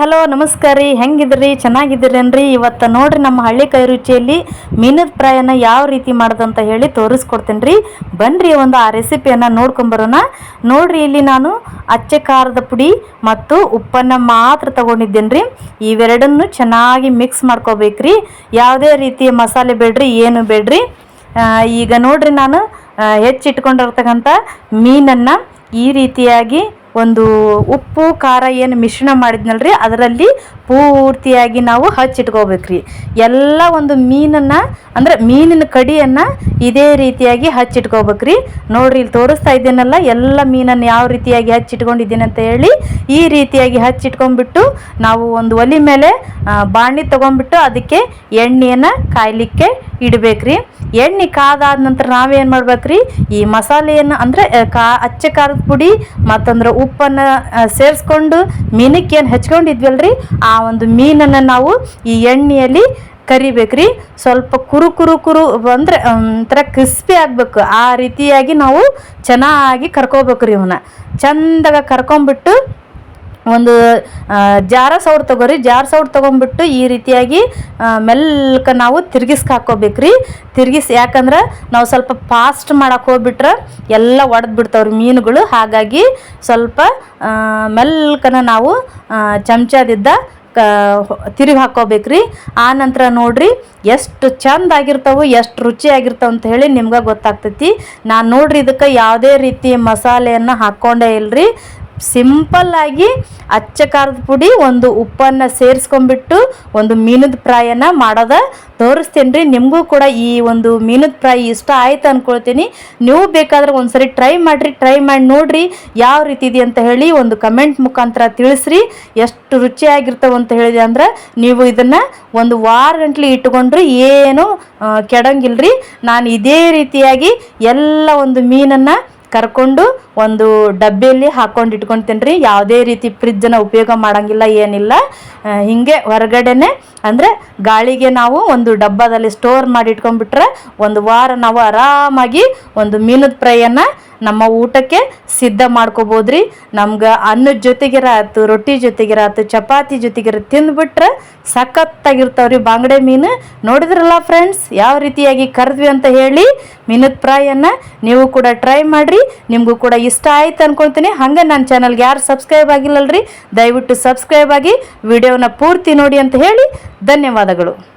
Hello, ನಮಸ್ಕಾರ ರೀ. ಹೆಂಗಿದ್ರಿ? ಚೆನ್ನಾಗಿದ್ದೀರೇನ್ರಿ? ಇವತ್ತು ನೋಡ್ರಿ ನಮ್ಮ ಹಳ್ಳಿ ಕೈ ರುಚಿಯಲ್ಲಿ ಮೀನದ ಫ್ರೈನ ಯಾವ ರೀತಿ ಮಾಡೋದಂತ ಹೇಳಿ ತೋರಿಸ್ಕೊಡ್ತೀನಿ ರೀ. ಬನ್ರಿ ಒಂದು ಆ ರೆಸಿಪಿಯನ್ನು ನೋಡ್ಕೊಂಬರೋಣ ನೋಡ್ರಿ, ಇಲ್ಲಿ ನಾನು ಅಚ್ಚೆ ಖಾರದ ಪುಡಿ ಮತ್ತು ಉಪ್ಪನ್ನು ಮಾತ್ರ ತಗೊಂಡಿದ್ದೇನೆ ರೀ. ಇವೆರಡನ್ನು ಚೆನ್ನಾಗಿ ಮಿಕ್ಸ್ ಮಾಡ್ಕೋಬೇಕ್ರಿ ಯಾವುದೇ ರೀತಿಯ ಮಸಾಲೆ ಬೇಡ್ರಿ, ಏನು ಬೇಡ್ರಿ. ಈಗ ನೋಡ್ರಿ ನಾನು ಹೆಚ್ಚಿಟ್ಕೊಂಡಿರ್ತಕ್ಕಂಥ ಮೀನನ್ನು ಈ ರೀತಿಯಾಗಿ ಒಂದು ಉಪ್ಪು, ಖಾರ ಏನು ಮಿಶ್ರಣ ಮಾಡಿದ್ನಲ್ರಿ, ಅದರಲ್ಲಿ ಪೂರ್ತಿಯಾಗಿ ನಾವು ಹಚ್ಚಿಟ್ಕೋಬೇಕ್ರಿ. ಎಲ್ಲ ಒಂದು ಮೀನನ್ನು, ಅಂದ್ರೆ ಮೀನಿನ ಕಡಿಯನ್ನು ಇದೇ ರೀತಿಯಾಗಿ ಹಚ್ಚಿಟ್ಕೋಬೇಕ್ರಿ. ನೋಡ್ರಿ, ಇಲ್ಲಿ ತೋರಿಸ್ತಾ ಇದ್ದೀನಲ್ಲ, ಎಲ್ಲ ಮೀನನ್ನು ಯಾವ ರೀತಿಯಾಗಿ ಹಚ್ಚಿಟ್ಕೊಂಡಿದ್ದೀನಿ ಅಂತ ಹೇಳಿ, ಈ ರೀತಿಯಾಗಿ ಹಚ್ಚಿಟ್ಕೊಂಡ್ಬಿಟ್ಟು ನಾವು ಒಂದು ಒಲಿ ಮೇಲೆ ಬಾಣಿ ತೊಗೊಂಡ್ಬಿಟ್ಟು ಅದಕ್ಕೆ ಎಣ್ಣೆಯನ್ನು ಕಾಯ್ಲಿಕ್ಕೆ ಇಡಬೇಕ್ರಿ. ಎಣ್ಣೆ ಕಾದಾದ ನಂತರ ನಾವೇನು ಮಾಡ್ಬೇಕ್ರಿ, ಈ ಮಸಾಲೆಯನ್ನು ಅಂದರೆ ಕಾ, ಅಚ್ಚ ಖಾರದ ಪುಡಿ ಮತ್ತಂದ್ರೆ ಉಪ್ಪನ್ನು ಸೇರಿಸ್ಕೊಂಡು ಮೀನಕ್ಕೆ ಏನು ಹೆಚ್ಕೊಂಡಿದ್ವಲ್ರಿ, ಆ ಒಂದು ಮೀನನ್ನು ನಾವು ಈ ಎಣ್ಣೆಯಲ್ಲಿ ಕರಿಬೇಕ್ರಿ. ಸ್ವಲ್ಪ ಕುರು ಕುರು ಕುರು ಅಂದರೆ ಒಂಥರ ಕ್ರಿಸ್ಪಿ ಆಗಬೇಕು. ಆ ರೀತಿಯಾಗಿ ನಾವು ಚೆನ್ನಾಗಿ ಕರ್ಕೋಬೇಕ್ರಿ ಇವನ್ನ ಚಂದಾಗ ಕರ್ಕೊಂಬಿಟ್ಟು ಒಂದು ಜಾರ ಸೌಡ್ ತಗೋರಿ. ಜಾರ ಸೌಡ್ ತೊಗೊಂಬಿಟ್ಟು ಈ ರೀತಿಯಾಗಿ ಮೆಲ್ಕ ನಾವು ತಿರ್ಗಿಸ್ಕ ಹಾಕೋಬೇಕ್ರಿ. ತಿರ್ಗಿಸಿ, ಯಾಕಂದ್ರೆ ನಾವು ಸ್ವಲ್ಪ ಫಾಸ್ಟ್ ಮಾಡಕ್ಕೆ ಹೋಗ್ಬಿಟ್ರೆ ಎಲ್ಲ ಒಡೆದು ಬಿಡ್ತಾವ್ರಿ ಮೀನುಗಳು. ಹಾಗಾಗಿ ಸ್ವಲ್ಪ ಮೆಲ್ಕನ ನಾವು ಚಮಚದಿದ್ದ ಚಮಚದಿಂದ ಕ ತಿರುಗಿ ಹಾಕ್ಕೋಬೇಕ್ರಿ. ಆ ನಂತರ ನೋಡ್ರಿ, ಎಷ್ಟು ಚಂದ ಆಗಿರ್ತಾವೆ ಎಷ್ಟು ರುಚಿಯಾಗಿರ್ತಾವೆ ಅಂತ ಹೇಳಿ ನಿಮ್ಗೆ ಗೊತ್ತಾಗ್ತೈತಿ. ನಾನು ನೋಡ್ರಿ ಇದಕ್ಕೆ ಯಾವುದೇ ರೀತಿ ಮಸಾಲೆಯನ್ನು ಹಾಕ್ಕೊಂಡೇ ಇಲ್ರಿ. ಸಿಂಪಲ್ ಆಗಿ ಅಚ್ಚ ಖಾರದ ಪುಡಿ, ಒಂದು ಉಪ್ಪನ್ನು ಸೇರಿಸ್ಕೊಂಡ್ಬಿಟ್ಟು ಒಂದು ಮೀನದ ಪ್ರಾಯನ್ನ ಮಾಡೋದ ತೋರಿಸ್ತೀನಿ ರೀ ನಿಮಗೂ ಕೂಡ ಈ ಒಂದು ಮೀನದ ಫ್ರೈ ಇಷ್ಟ ಆಯ್ತು ಅಂದ್ಕೊಳ್ತೀನಿ ನೀವು ಬೇಕಾದ್ರೆ ಒಂದ್ಸರಿ ಟ್ರೈ ಮಾಡಿರಿ, ಟ್ರೈ ಮಾಡಿ ನೋಡಿರಿ ಯಾವ ರೀತಿ ಇದೆ ಅಂತ ಹೇಳಿ ಒಂದು ಕಮೆಂಟ್ ಮುಖಾಂತರ ತಿಳಿಸ್ರಿ. ಎಷ್ಟು ರುಚಿಯಾಗಿರ್ತಾವೆ ಅಂತ ಹೇಳಿದೆ ಅಂದ್ರೆ ನೀವು ಇದನ್ನು ಒಂದು ವಾರ ಗಂಟ್ಲಿ ಇಟ್ಕೊಂಡ್ರೆ ಏನು ಕೆಡಂಗಿಲ್ಲ ಕೆಡಂಗಿಲ್ರಿ. ನಾನು ಇದೇ ರೀತಿಯಾಗಿ ಎಲ್ಲ ಒಂದು ಮೀನನ್ನು ಕರ್ಕೊಂಡು ಒಂದು ಡಬ್ಬಿಯಲ್ಲಿ ಹಾಕೊಂಡು ಇಟ್ಕೊಂಡು ರೀ. ಯಾವುದೇ ರೀತಿ ಫ್ರಿಜ್ಜನ್ನು ಉಪಯೋಗ ಮಾಡೋಂಗಿಲ್ಲ, ಏನಿಲ್ಲ. ಹೀಗೆ ಹಿಂಗೆ ಹೊರಗಡೆನೆ ಅಂದರೆ ಗಾಳಿಗೆ ನಾವು ಒಂದು ಡಬ್ಬದಲ್ಲಿ ಸ್ಟೋರ್ ಮಾಡಿ ಇಟ್ಕೊಂಡ್ಬಿಟ್ರೆ ಒಂದು ವಾರ ನಾವು ಆರಾಮಾಗಿ ಒಂದು ಮೀನದ ಫ್ರೈಯನ್ನು ನಮ್ಮ ಊಟಕ್ಕೆ ಸಿದ್ಧ ಮಾಡ್ಕೋಬೋದ್ರಿ. ನಮ್ಗೆ ಅನ್ನದ ಜೊತೆಗಿರಾತು ರೊಟ್ಟಿ ಜೊತೆಗಿರಾತು ಚಪಾತಿ ಜೊತೆಗಿರ ತಿಂದ್ಬಿಟ್ರೆ ಸಖತ್ತಾಗಿರ್ತಾವ್ರಿ ಬಾಂಗಡೆ ಮೀನು. ನೋಡಿದ್ರಲ್ಲ ಫ್ರೆಂಡ್ಸ್ ಯಾವ ರೀತಿಯಾಗಿ ಕರೆದ್ವಿ ಅಂತ ಹೇಳಿ ಮೀನದ ಫ್ರೈಯನ್ನು ನೀವು ಕೂಡ ಟ್ರೈ ಮಾಡಿರಿ. ನಿಮಗೂ ಕೂಡ ಇಷ್ಟ ಆಯ್ತು ಅನ್ಕೊಳ್ತೀನಿ ಹಂಗೆ ನನ್ನ ಚಾನಲ್ಗೆ ಯಾರು ಸಬ್ಸ್ಕ್ರೈಬ್ ಆಗಿಲ್ಲಲ್ರಿ, ದಯವಿಟ್ಟು ಸಬ್ಸ್ಕ್ರೈಬ್ ಆಗಿ ವಿಡಿಯೋನ ಪೂರ್ತಿ ನೋಡಿ ಅಂತ ಹೇಳಿ. ಧನ್ಯವಾದಗಳು.